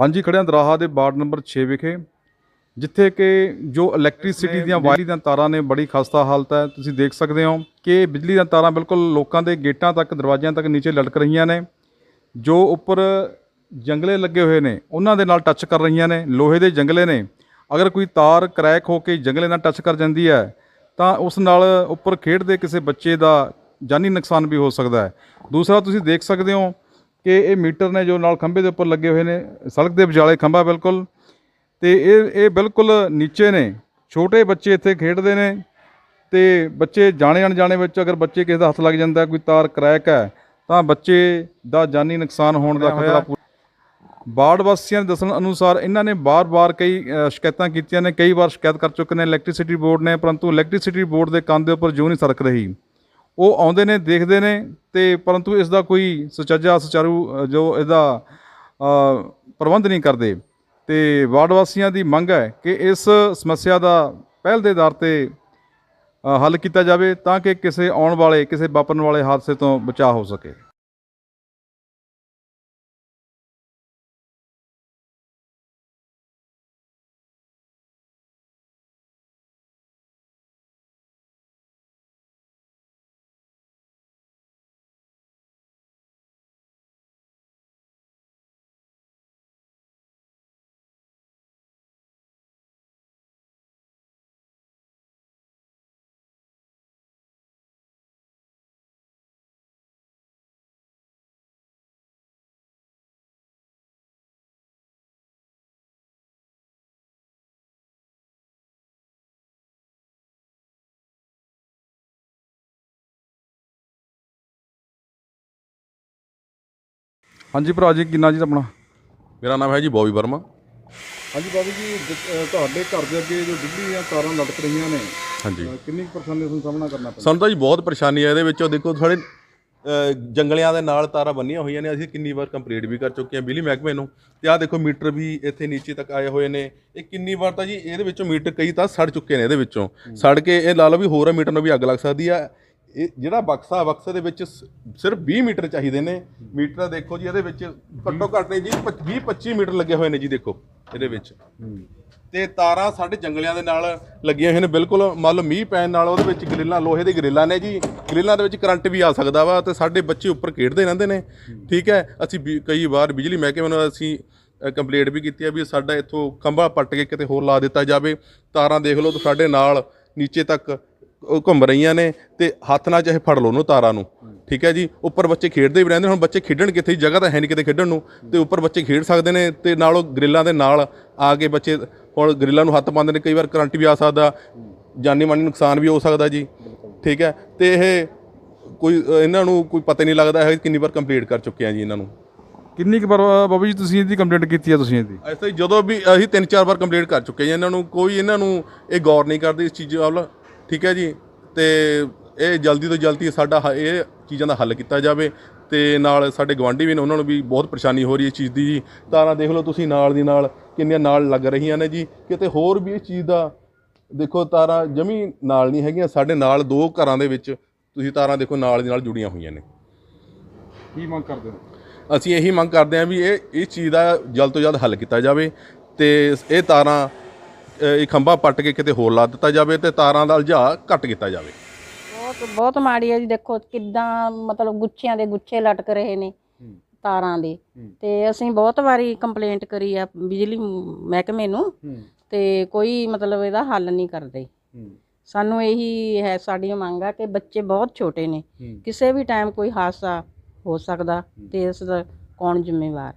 ਹਾਂਜੀ ਖੜਿਆ ਦਰਾਹਾ ਦੇ ਵਾਰਡ ਨੰਬਰ 6 ਵਿਖੇ ਜਿੱਥੇ ਕਿ ਜੋ ਇਲੈਕਟ੍ਰਿਸਿਟੀ ਦੀਆਂ ਵਾਇਰ ਦੀਆਂ ਤਾਰਾਂ ਨੇ ਬੜੀ ਖਸਤਾ ਹਾਲਤ ਹੈ ਤੁਸੀਂ ਦੇਖ ਸਕਦੇ ਹੋ ਕਿ ਬਿਜਲੀ ਦੀਆਂ ਤਾਰਾਂ ਬਿਲਕੁਲ ਲੋਕਾਂ ਦੇ ਗੇਟਾਂ ਤੱਕ ਦਰਵਾਜ਼ਿਆਂ ਤੱਕ ਨੀਚੇ ਲਟਕ ਰਹੀਆਂ ਨੇ ਜੋ ਉੱਪਰ ਜੰਗਲੇ ਲੱਗੇ ਹੋਏ ਨੇ ਉਹਨਾਂ ਦੇ ਨਾਲ ਟੱਚ ਕਰ ਰਹੀਆਂ ਨੇ ਲੋਹੇ ਦੇ ਜੰਗਲੇ ਨੇ। ਅਗਰ ਕੋਈ ਤਾਰ ਕਰੈਕ ਹੋ ਕੇ ਜੰਗਲੇ ਨਾਲ ਟੱਚ ਕਰ ਜਾਂਦੀ ਹੈ ਤਾਂ ਉਸ ਨਾਲ ਉੱਪਰ ਖੇਡਦੇ ਕਿਸੇ ਬੱਚੇ ਦਾ ਜਾਨੀ ਨੁਕਸਾਨ ਵੀ ਹੋ ਸਕਦਾ ਹੈ। ਦੂਸਰਾ ਤੁਸੀਂ ਦੇਖ ਸਕਦੇ ਹੋ ਕਿ ਇਹ ਮੀਟਰ ਨੇ ਜੋ ਨਾਲ ਖੰਭੇ ਦੇ ਉੱਪਰ ਲੱਗੇ ਹੋਏ ਨੇ ਸੜਕ ਦੇ ਵਿਚਾਲੇ ਖੰਭਾ ਬਿਲਕੁਲ। ਤੇ ਇਹ ਇਹ ਬਿਲਕੁਲ ਨੀਚੇ ਨੇ ਛੋਟੇ ਬੱਚੇ ਇੱਥੇ ਖੇਡਦੇ ਨੇ। ਤੇ ਬੱਚੇ ਜਾਣੇ ਅਣਜਾਣੇ ਵਿੱਚ ਅਗਰ ਬੱਚੇ ਕਿਸੇ ਦਾ ਹੱਥ ਲੱਗ ਜਾਂਦਾ ਕੋਈ ਤਾਰ ਕਰੈਕ ਹੈ ਤਾਂ ਬੱਚੇ ਦਾ ਜਾਨੀ ਨੁਕਸਾਨ ਹੋਣ ਦਾ ਖਤਰਾ ਵਾਰਡ ਵਾਸੀਆਂ ਦੇ ਦੱਸਣ ਅਨੁਸਾਰ ਇਹਨਾਂ ਨੇ ਬਾਰ-ਬਾਰ ਕਈ ਸ਼ਿਕਾਇਤਾਂ ਕੀਤੀਆਂ ਨੇ ਕਈ ਵਾਰ ਸ਼ਿਕਾਇਤ ਕਰ ਚੁੱਕੇ ਨੇ। ਇਲੈਕਟ੍ਰਿਸਿਟੀ ਬੋਰਡ ਨੇ ਪਰੰਤੂ ਇਲੈਕਟ੍ਰਿਸਿਟੀ ਬੋਰਡ ਦੇ ਕੰਨ ਦੇ ਉੱਪਰ ਜੂ ਨਹੀਂ ਸਰਕ ਰਹੀ। ਉਹ ਆਉਂਦੇ ਨੇ, ਦੇਖਦੇ ਨੇ ਤੇ ਪਰੰਤੂ ਇਸ ਦਾ ਕੋਈ ਸੁਚੱਜਾ, ਸੁਚਾਰੂ ਜੋ ਇਹਦਾ ਪ੍ਰਬੰਧ ਨਹੀਂ ਕਰਦੇ। ਤੇ ਵਾਰਡ ਵਾਸੀਆਂ ਦੀ ਮੰਗ ਹੈ ਕਿ ਇਸ ਸਮੱਸਿਆ ਦਾ ਪਹਿਲ ਦੇ ਆਧਾਰ ਤੇ ਹੱਲ ਕੀਤਾ ਜਾਵੇ ਤਾਂ ਕਿ ਕਿਸੇ ਆਉਣ ਵਾਲੇ, ਕਿਸੇ ਵਾਪਰਨ ਵਾਲੇ ਹਾਦਸੇ ਤੋਂ ਬਚਾਅ ਹੋ ਸਕੇ। ਹਾਂਜੀ ਭਰਾ ਜੀ ਕਿੰਨਾ ਜੀ ਆਪਣਾ? ਮੇਰਾ ਨਾਮ ਹੈ ਜੀ ਬੋਬੀ ਵਰਮਾ। ਹਾਂਜੀ ਬਾਬੂ ਜੀ ਤੁਹਾਡੇ ਘਰ ਦੇ ਅੱਗੇ ਜੋ ਬਿਜਲੀ ਦੀਆਂ ਤਾਰਾਂ ਲਟਕ ਰਹੀਆਂ ਨੇ ਹਾਂਜੀ। ਕਿੰਨੀ ਪਰੇਸ਼ਾਨੀ ਦਾ ਸਾਹਮਣਾ ਕਰਨਾ ਪੈਂਦਾ? ਸਾਨੂੰ ਤਾਂ ਜੀ ਬਹੁਤ ਪਰੇਸ਼ਾਨੀ ਹੈ ਇਹਦੇ ਵਿੱਚੋਂ ਦੇਖੋ ਥੋੜੇ ਜੰਗਲਿਆਂ ਦੇ ਨਾਲ ਤਾਰਾਂ ਬੰਨੀਆਂ ਹੋਈਆਂ ਨੇ ਅਸੀਂ ਕਿੰਨੀ ਵਾਰ ਕੰਪਲੀਟ ਵੀ ਕਰ ਚੁੱਕੇ ਹਾਂ ਬਿਜਲੀ ਮਹਿਕਮੇ ਨੂੰ। ਤੇ ਆਹ ਦੇਖੋ ਮੀਟਰ ਵੀ ਇੱਥੇ ਨੀਚੇ ਤੱਕ ਆਏ ਹੋਏ ਨੇ। ਇਹ ਕਿੰਨੀ ਵਾਰ ਤਾਂ ਜੀ ਇਹਦੇ ਵਿੱਚੋਂ ਮੀਟਰ ਕਈ ਤਾਂ ਸੜ ਚੁੱਕੇ ਨੇ ਇਹਦੇ ਵਿੱਚੋਂ। ਸੜ ਕੇ ਇਹ ਲਾ ਲਓ ਵੀ ਹੋਰ ਮੀਟਰ ਨੂੰ ਵੀ ਅੱਗ ਲੱਗ ਸਕਦੀ ਆ। ਇਹ ਜਿਹੜਾ ਬਕਸਾ ਬਕਸੇ ਦੇ ਵਿੱਚ ਸ- ਸਿਰਫ 20 ਮੀਟਰ ਚਾਹੀਦੇ ਨੇ। ਮੀਟਰ ਦੇਖੋ ਜੀ ਇਹਦੇ ਵਿੱਚ ਘੱਟੋ ਘੱਟ ਨੇ ਜੀ 20 25 ਮੀਟਰ ਲੱਗੇ ਹੋਏ ਨੇ ਜੀ ਦੇਖੋ ਇਹਦੇ ਵਿੱਚ। ਤੇ ਤਾਰਾਂ ਸਾਡੇ ਜੰਗਲਿਆਂ ਦੇ ਨਾਲ ਲੱਗੀਆਂ ਹੋਈਆਂ ਨੇ ਬਿਲਕੁਲ ਮੰਨ ਲਓ ਮੀਂਹ ਪੈਣ ਨਾਲ ਉਹਦੇ ਵਿੱਚ ਗਰਿੱਲਾਂ ਲੋਹੇ ਦੀ ਗਰਿੱਲਾਂ ਨੇ ਜੀ। ਗਰਿੱਲਾਂ ਦੇ ਵਿੱਚ ਕਰੰਟ ਵੀ ਆ ਸਕਦਾ ਵਾ ਤੇ ਸਾਡੇ ਬੱਚੇ ਉੱਪਰ ਖੇਡਦੇ ਰਹਿੰਦੇ ਨੇ। ਠੀਕ ਹੈ ਅਸੀਂ ਵੀ- ਕਈ ਵਾਰ ਬਿਜਲੀ ਮਹਿਕਮੇ ਨੂੰ ਅਸੀਂ ਕੰਪਲੇਂਟ ਵੀ ਕੀਤੀ ਹੈ ਵੀ ਸਾਡਾ ਇੱਥੋਂ ਖੰਭਾ ਪੱਟ ਕੇ ਕਿਤੇ ਹੋਰ ਲਾ ਦਿੱਤਾ ਜਾਵੇ। ਤਾਰਾਂ ਦੇਖ ਲਓ ਤਾਂ ਸਾਡੇ ਨਾਲ ਨੀਚੇ ਤੱਕ ਘੁੰਮ ਰਹੀਆਂ ਨੇ ਤੇ ਹੱਥ ਨਾਲ ਚਾਹੇ ਫੜ ਲਓ ਉਹਨੂੰ ਤਾਰਾਂ ਨੂੰ। ਠੀਕ ਹੈ ਜੀ? ਉੱਪਰ ਬੱਚੇ ਖੇਡਦੇ ਵੀ ਰਹਿੰਦੇ ਹੁਣ ਬੱਚੇ ਖੇਡਣ ਕਿੱਥੇ? ਜਗ੍ਹਾ ਤਾਂ ਹੈ ਨਹੀਂ ਕਿਤੇ ਖੇਡਣ ਨੂੰ। ਤੇ ਉੱਪਰ ਬੱਚੇ ਖੇਡ ਸਕਦੇ ਨੇ ਤੇ ਨਾਲ ਉਹ ਗਰਿੱਲਾਂ ਦੇ ਨਾਲ ਆ ਕੇ ਬੱਚੇ ਹੁਣ ਗਰਿੱਲਾਂ ਨੂੰ ਹੱਥ ਪਾਉਂਦੇ ਨੇ ਕਈ ਵਾਰ ਕਰੰਟ ਵੀ ਆ ਸਕਦਾ ਜਾਨੀ ਮਾਨੀ ਨੁਕਸਾਨ ਵੀ ਹੋ ਸਕਦਾ ਜੀ। ਠੀਕ ਹੈ? ਤੇ ਇਹ ਕੋਈ ਇਹਨਾਂ ਨੂੰ ਕੋਈ ਪਤਾ ਨਹੀਂ ਲੱਗਦਾ ਹੈ ਕਿੰਨੀ ਵਾਰ ਕੰਪਲੀਟ ਕਰ ਚੁੱਕੇ ਆ ਜੀ ਇਹਨਾਂ ਨੂੰ। ਕਿੰਨੀ ਕੁ ਵਾਰ ਬਾਬੂ ਜੀ ਤੁਸੀਂ ਇਹਦੀ ਕੰਪਲੇਂਟ ਕੀਤੀ ਹੈ ਤੁਸੀਂ ਇਹਦੀ? ਐਸੇ ਹੀ ਜਦੋਂ ਵੀ ਅਸੀਂ ਤਿੰਨ ਚਾਰ ਵਾਰ ਕੰਪਲੀਟ ਕਰ ਚੁੱਕੇ ਜੀ ਇਹਨਾਂ ਨੂੰ। ਕੋਈ ਇਹਨਾਂ ਨੂੰ ਇਹ ਗੌਰ ਨਹੀਂ ਕਰਦੀ ਇਸ ਚੀਜ਼ ਵੱਲ। ਠੀਕ ਹੈ ਜੀ? ਤੇ ਇਹ ਜਲਦੀ ਤੋਂ ਜਲਦੀ ਸਾਡਾ ਹ- ਇਹ ਚੀਜ਼ਾਂ ਦਾ ਹੱਲ ਕੀਤਾ ਜਾਵੇ ਤੇ ਨਾਲ ਸਾਡੇ ਗਵਾਂਢੀ ਵੀ ਨੇ ਉਹਨਾਂ ਨੂੰ ਵੀ ਬਹੁਤ ਪਰੇਸ਼ਾਨੀ ਹੋ ਰਹੀ ਹੈ ਇਸ ਚੀਜ਼ ਦੀ ਜੀ। ਤਾਰਾਂ ਦੇਖ ਲਓ ਤੁਸੀਂ ਨਾਲ ਦੀ ਨਾਲ ਕਿੰਨੀਆਂ ਨਾਲ ਲੱਗ ਰਹੀਆਂ ਨੇ ਜੀ। ਕਿਤੇ ਹੋਰ ਵੀ ਇਸ ਚੀਜ਼ ਦਾ ਦੇਖੋ ਤਾਰਾਂ ਜਮੀ ਨਾਲ ਨਹੀਂ ਹੈਗੀਆਂ ਸਾਡੇ ਨਾਲ ਦੋ ਘਰਾਂ ਦੇ ਵਿੱਚ ਤੁਸੀਂ ਤਾਰਾਂ ਦੇਖੋ ਨਾਲ ਦੀ ਨਾਲ ਜੁੜੀਆਂ ਹੋਈਆਂ ਨੇ। ਕੀ ਮੰਗ ਕਰਦੇ ਹੋ? ਅਸੀਂ ਇਹੀ ਮੰਗ ਕਰਦੇ ਹਾਂ ਵੀ ਇਹ ਇਸ ਚੀਜ਼ ਦਾ ਜਲਦ ਤੋਂ ਜਲਦ ਹੱਲ ਕੀਤਾ ਜਾਵੇ ਤੇ ਇਹ ਤਾਰਾਂ ਇਹ ਖੰਭਾ ਪੱਟ ਕੇ ਕਿਤੇ ਹੋਰ ਲਾ ਦਿੱਤਾ ਜਾਵੇ ਤੇ ਤਾਰਾਂ ਦਾ ਉਲਝਾ ਘੱਟ ਕੀਤਾ ਜਾਵੇ। ਬਹੁਤ ਬਹੁਤ ਮਾੜੀ ਹੈ ਜੀ। ਦੇਖੋ ਕਿੱਦਾਂ ਮਤਲਬ ਗੁੱਛਿਆਂ ਦੇ ਗੁੱਛੇ ਲਟਕ ਰਹੇ ਨੇ ਤਾਰਾਂ ਦੇ। ਤੇ ਅਸੀਂ ਬਹੁਤ ਵਾਰੀ ਕੰਪਲੇਂਟ ਕਰੀ ਆ ਬਿਜਲੀ ਮਹਿਕਮੇ ਨੂੰ ਤੇ ਕੋਈ ਮਤਲਬ ਇਹਦਾ ਹੱਲ ਨਹੀਂ ਕਰਦੇ। ਸਾਨੂੰ ਇਹੀ ਹੈ ਸਾਡੀ ਮੰਗ ਆ ਕਿ ਬੱਚੇ ਬਹੁਤ ਛੋਟੇ ਨੇ। ਕਿਸੇ ਵੀ ਟਾਈਮ ਕੋਈ ਹਾਦਸਾ ਹੋ ਸਕਦਾ ਤੇ ਇਸ ਦਾ ਕੌਣ ਜ਼ਿੰਮੇਵਾਰ?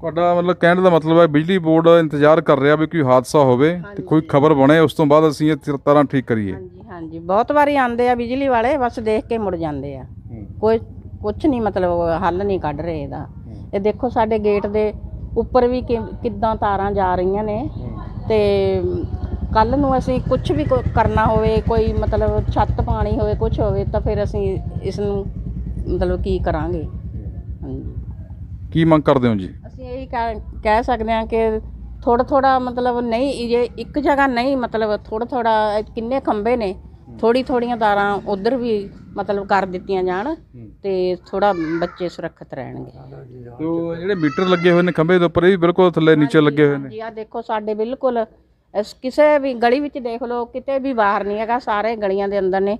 ਤੁਹਾਡਾ ਮਤਲਬ ਕਹਿਣ ਦਾ ਮਤਲਬ ਹੈ ਬਿਜਲੀ ਬੋਰਡ ਇੰਤਜ਼ਾਰ ਕਰ ਰਿਹਾ ਵੀ ਕੋਈ ਹਾਦਸਾ ਹੋਵੇ ਤੇ ਕੋਈ ਖਬਰ ਬਣੇ ਉਸ ਤੋਂ ਬਾਅਦ ਅਸੀਂ ਇਹ ਤ- ਤਾਰਾਂ ਠੀਕ ਕਰੀਏ। ਹਾਂਜੀ ਹਾਂਜੀ। ਬਹੁਤ ਵਾਰੀ ਆਉਂਦੇ ਆ ਬਿਜਲੀ ਵਾਲੇ ਬਸ ਦੇਖ ਕੇ ਮੁੜ ਜਾਂਦੇ ਆ। ਕੋਈ ਕੁਝ ਨਹੀਂ ਮਤਲਬ ਹੱਲ ਨਹੀਂ ਕੱਢ ਰਹੇ ਇਹਦਾ। ਇਹ ਦੇਖੋ ਸਾਡੇ ਗੇਟ ਦੇ ਉੱਪਰ ਵੀ ਕਿ- ਕਿੱਦਾਂ ਤਾਰਾਂ ਜਾ ਰਹੀਆਂ ਨੇ। ਤੇ ਕੱਲ ਨੂੰ ਅਸੀਂ ਕੁਝ ਵੀ ਕੋ- ਕਰਨਾ ਹੋਵੇ ਕੋਈ ਮਤਲਬ ਛੱਤ ਪਾਣੀ ਹੋਵੇ ਕੁਝ ਹੋਵੇ ਤਾਂ ਫਿਰ ਅਸੀਂ ਇਸ ਨੂੰ ਮਤਲਬ ਕੀ ਕਰਾਂਗੇ। ਹਾਂਜੀ। ਕੀ ਮੰਗ ਕਰਦੇ ਹੋ ਜੀ? ਇਹੀ ਕਹਿ ਕਹਿ ਸਕਦੇ ਹਾਂ ਕਿ ਥੋੜਾ ਥੋੜਾ ਮਤਲਬ ਨਹੀਂ ਜੇ ਇੱਕ ਜਗ੍ਹਾ ਨਹੀਂ ਮਤਲਬ ਥੋੜਾ ਥੋੜਾ ਕਿੰਨੇ ਖੰਬੇ ਨੇ ਥੋੜੀ ਥੋੜੀਆਂ ਤਾਰਾਂ ਉਧਰ ਵੀ ਮਤਲਬ ਕਰ ਦਿੱਤੀਆਂ ਜਾਣ ਤੇ ਥੋੜਾ ਬੱਚੇ ਸੁਰੱਖਿਅਤ ਰਹਿਣਗੇ। ਤੇ ਜਿਹੜੇ ਮੀਟਰ ਲੱਗੇ ਹੋਏ ਨੇ ਖੰਭੇ ਦੇ ਉੱਪਰ ਇਹ ਵੀ ਬਿਲਕੁਲ ਥੱਲੇ ਨੀਚੇ ਲੱਗੇ ਹੋਏ ਨੇ। ਜੀ ਆ ਦੇਖੋ ਸਾਡੇ ਬਿਲਕੁਲ ਇਸ ਕਿਸੇ ਵੀ ਗਲੀ ਵਿੱਚ ਦੇਖ ਲਓ ਕਿਤੇ ਵੀ ਬਾਹਰ ਨਹੀਂ ਹੈਗਾ ਸਾਰੇ ਗਲੀਆਂ ਦੇ ਅੰਦਰ ਨੇ।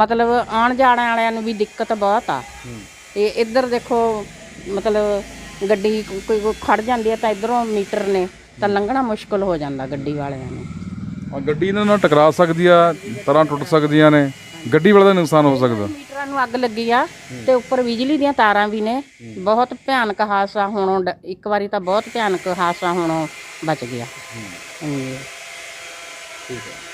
ਮਤਲਬ ਆਉਣ ਜਾਣ ਵਾਲਿਆਂ ਨੂੰ ਵੀ ਦਿੱਕਤ ਬਹੁਤ ਆ। ਤੇ ਇੱਧਰ ਦੇਖੋ ਮਤਲਬ ਗੱਡੀ ਕੋਈ ਕੋਈ ਖੜ ਜਾਂਦੀ ਹੈ ਤਾਂ ਇਧਰੋਂ ਮੀਟਰ ਨੇ ਤਾਂ ਲੰਘਣਾ ਮੁਸ਼ਕਲ ਹੋ ਜਾਂਦਾ ਗੱਡੀ ਵਾਲਿਆਂ ਨੂੰ। ਆ ਗੱਡੀ ਇਹਨਾਂ ਨਾਲ ਟਕਰਾ ਸਕਦੀ ਆ ਤਾਰਾਂ ਟੁੱਟ ਸਕਦੀਆਂ ਨੇ ਗੱਡੀ ਵਾਲੇ ਦਾ ਨੁਕਸਾਨ ਹੋ ਸਕਦਾ। ਮੀਟਰਾਂ ਨੂੰ ਅੱਗ ਲੱਗੀ ਆ ਤੇ ਉੱਪਰ ਬਿਜਲੀ ਦੀਆਂ ਤਾਰਾਂ ਵੀ ਨੇ ਬਹੁਤ ਭਿਆਨਕ ਹਾਦਸਾ ਹੋਣੋਂ ਡ- ਇੱਕ ਵਾਰੀ ਤਾਂ ਬਹੁਤ ਭਿਆਨਕ ਹਾਦਸਾ ਹੋਣੋਂ ਬਚ ਗਿਆ। ਹਾਂਜੀ। ਠੀਕ ਹੈ।